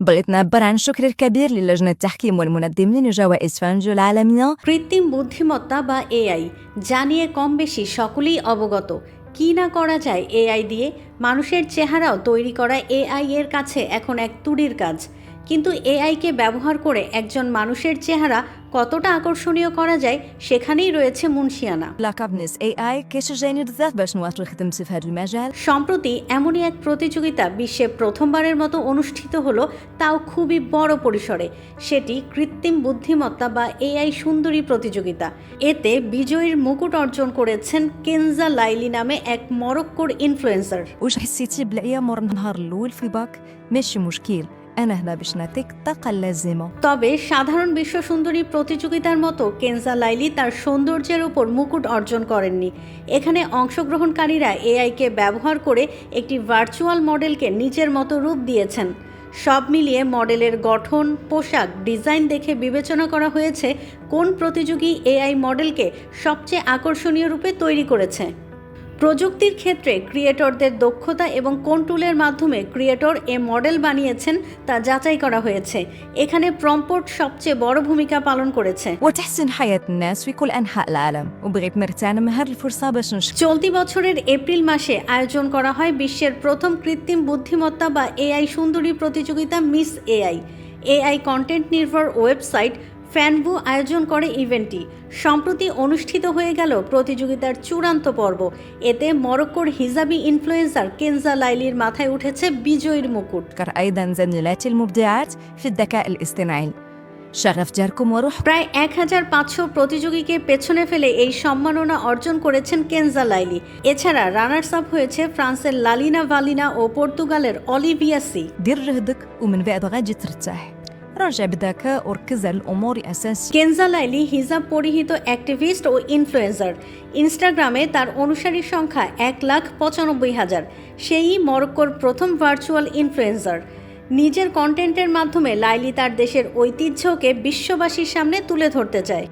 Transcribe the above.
بغيت نعبر عن الشكر الكبير للجنة التحكيم والمنظمين لجوائز فانجو العالمية কৃত্রিম বুদ্ধিমত্তা বা এআই জানিয়ে কম বেশি সকলেই অবগত কি না করা যায় এআই দিয়ে মানুষের চেহারাও তৈরি করা এআই এর কাছে এখন এক তুড়ির কাজ কিন্তু এআইকে ব্যবহার করে একজন মানুষের চেহারা কতটা আকর্ষণীয় করা যায় সেখানেই রয়েছে মুন্সিয়ানা সম্প্রতি এমনই এক প্রতিযোগিতা বিশ্বে প্রথমবারের মতো অনুষ্ঠিত হলো তাও খুবই বড় পরিসরে। সেটি কৃত্রিম বুদ্ধিমত্তা বা এআই সুন্দরী প্রতিযোগিতা। এতে বিজয়ীর মুকুট অর্জন করেছেন কেনজা লাইলি নামে এক মরক্কোর ইনফ্লুয়েন্সার واش حسيتي بالايام مور النهار الاول في باك ماشي مشكل انا هنا باش نعطيك الطاقه اللازمه তবে সাধারণ বিশ্ব সুন্দরী প্রতিযোগিতার মতো কেনজা লাইলি তার সৌন্দর্যের উপর মুকুট অর্জন করেননি এখানে অংশগ্রহণকারীরা এআইকে ব্যবহার করে একটি ভার্চুয়াল মডেলকে নিজের মতো রূপ দিয়েছেন সব মিলিয়ে মডেলের গঠন পোশাক ডিজাইন দেখে বিবেচনা করা হয়েছে কোন প্রতিযোগী এআই মডেলকে সবচেয়ে আকর্ষণীয় রূপে তৈরি করেছে প্রযুক্তির ক্ষেত্রে ক্রিয়েটরদের দক্ষতা এবং কোন টুলের মাধ্যমে ক্রিয়েটর এ মডেল বানিয়েছেন তা যাচাই করা হয়েছে। এখানে প্রম্পোর্ট সবচেয়ে বড় ভূমিকা পালন করেছে। চলতি বছরের এপ্রিল মাসে আয়োজন করা হয় বিশ্বের প্রথম কৃত্রিম বুদ্ধিমত্তা বা এআই সুন্দরী প্রতিযোগিতা মিস এআই। এআই কন্টেন্ট নির্ভর ওয়েবসাইট ফ্যানবু আয়োজন করে ইভেন্টটি। সম্প্রতি অনুষ্ঠিত হয়ে গেল প্রতিযোগিতার চূড়ান্ত পর্ব। এতে মরক্কোর হিজাবি ইনফ্লুয়েন্সার কেনজা লাইলির মাথায় উঠেছে বিজয়ীর মুকুট। প্রায় এক হাজার পাঁচশো প্রতিযোগীকে পেছনে ফেলে এই সম্মাননা অর্জন করেছেন কেনজা লাইলি। এছাড়া রানার্স আপ হয়েছে ফ্রান্সের লালিনা ভালিনা ও পর্তুগালের অলিভিয়াসি দেখা বিদাকা ওরকিজাল ওমর অ্যাসেস হিজাব পরিহিত অ্যাক্টিভিস্ট ও ইনফ্লুয়েন্সার ইনস্টাগ্রামে তার অনুসারীর সংখ্যা এক লাখ পঁচানব্বই হাজার। সেই মরক্কোর প্রথম ভার্চুয়াল ইনফ্লুয়েন্সার নিজের কন্টেন্টের মাধ্যমে লাইলি তার দেশের ঐতিহ্যকে বিশ্ববাসীর সামনে তুলে ধরতে চায়।